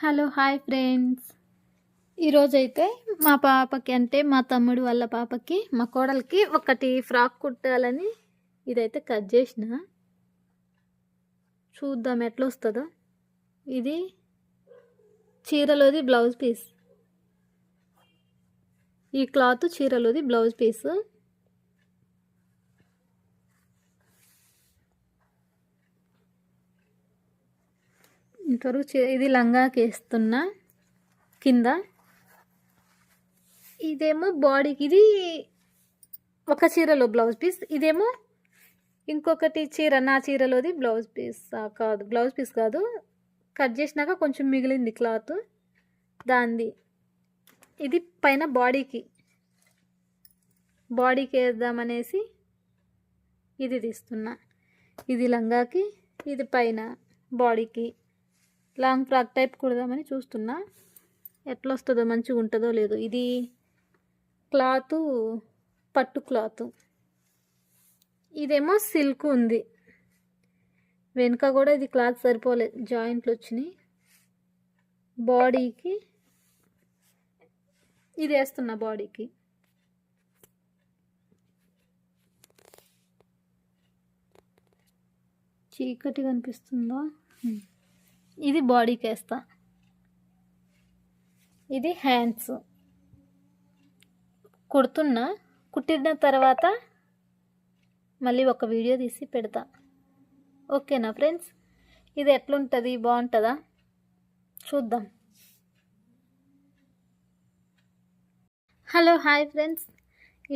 Hello hi friends. ఈరోజైతే మా పాపకి అంటే మా తమ్ముడు వాళ్ళ పాపకి మా కోడలికి ఒకటి ఫ్రాక్ కుట్టాలని ఇదైతే కట్ చేసిన. చూద్దాం ఎట్లా వస్తుందో ఇది చీరలోది బ్లౌజ్ పీస్. ఈ క్లాత్ చీరలోది బ్లౌజ్ పీస్. ఇంతవరకు ఇది లంగాకి వేస్తున్నా కింద. ఇదేమో బాడీకి ఇది ఒక చీరలో బ్లౌజ్ పీస్. ఇదేమో ఇంకొకటి చీర నా చీరలోది బ్లౌజ్ పీస్. కాదు బ్లౌజ్ పీస్ కాదు. కట్ చేసినాక కొంచెం మిగిలింది క్లాత్. దాంది. ఇది పైన బాడీకి. బాడీకి వేద్దామనేసి ఇది తీస్తున్నా. ఇది లంగాకి ఇది పైన బాడీకి. లాంగ్ ఫ్రాక్ టైప్ కుడదామని చూస్తున్నా. ఎట్లా వస్తుందో మంచిగా ఉంటుందో లేదో. ఇది క్లాత్ పట్టు క్లాత్. ఇదేమో సిల్క్ ఉంది. వెనుక కూడా ఇది క్లాత్ సరిపోలేదు జాయింట్లు వచ్చినాయి. బాడీకి ఇది వేస్తున్నా బాడీకి. చీకటి కనిపిస్తుందా? ఇది బాడీకి వేస్తా. ఇది హ్యాండ్స్ కుడుతున్నా కుట్టిన తర్వాత మళ్ళీ ఒక వీడియో తీసి పెడతా. ఓకేనా ఫ్రెండ్స్ ఇది ఎట్లుంటుంది? బాగుంటుందా? చూద్దాం. హలో హాయ్ ఫ్రెండ్స్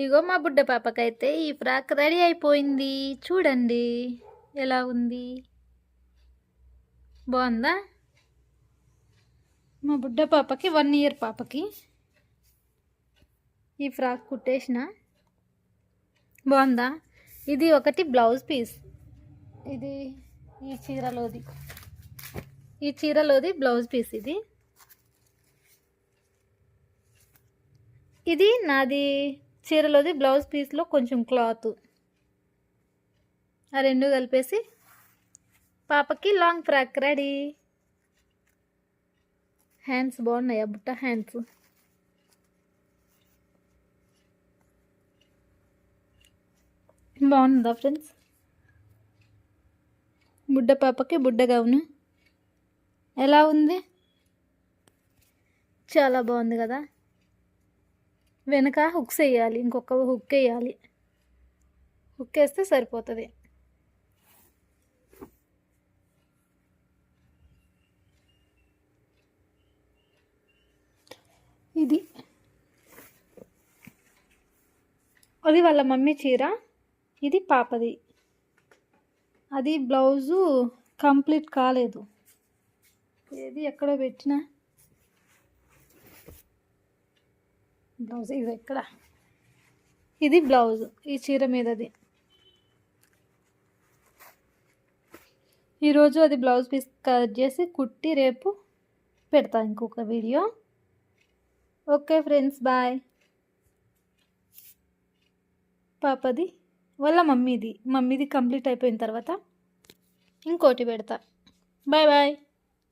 ఇగో మా బుడ్డ పాపకైతే ఈ ఫ్రాక్ రెడీ అయిపోయింది. చూడండి. ఎలా ఉంది? బాగుందా? మా బుడ్డ పాపకి వన్ ఇయర్ పాపకి. ఈ ఫ్రాక్ కుట్టేసిన. బాగుందా? ఇది ఒకటి బ్లౌజ్ పీస్. ఇది ఈ చీరలోది. ఈ చీరలోది బ్లౌజ్ పీస్ ఇది. ఇది నాది చీరలోది బ్లౌజ్ పీస్లో కొంచెం క్లాత్. ఆ రెండు కలిపేసి పాపకి లాంగ్ ఫ్రాక్ రెడీ హ్యాండ్స్ బాగున్నాయా బుట్ట? హ్యాండ్స్ బాగుందా ఫ్రెండ్స్ బుడ్డ పాపకి బుడ్డ గౌను ఎలా ఉంది? చాలా బాగుంది కదా. వెనక హుక్స్ వేయాలి ఇంకొక హుక్ వేయాలి. హుక్ వేస్తే సరిపోతుంది. ఇది. అది వాళ్ళ మమ్మీ చీర. ఇది పాపది. అది బ్లౌజు కంప్లీట్ కాలేదు. ఏది ఎక్కడో పెట్టిన. బ్లౌజ్ ఇది ఎక్కడ? ఇది బ్లౌజ్ ఈ చీర మీదది. ఈరోజు అది బ్లౌజ్ పీస్ కట్ చేసి కుట్టి రేపు పెడతా ఇంకొక వీడియో. Okay friends bye. పాపది వాళ్ళ మమ్మీది. మమ్మీది కంప్లీట్ అయిపోయిన తర్వాత ఇంకోటి పెడతా. Bye bye.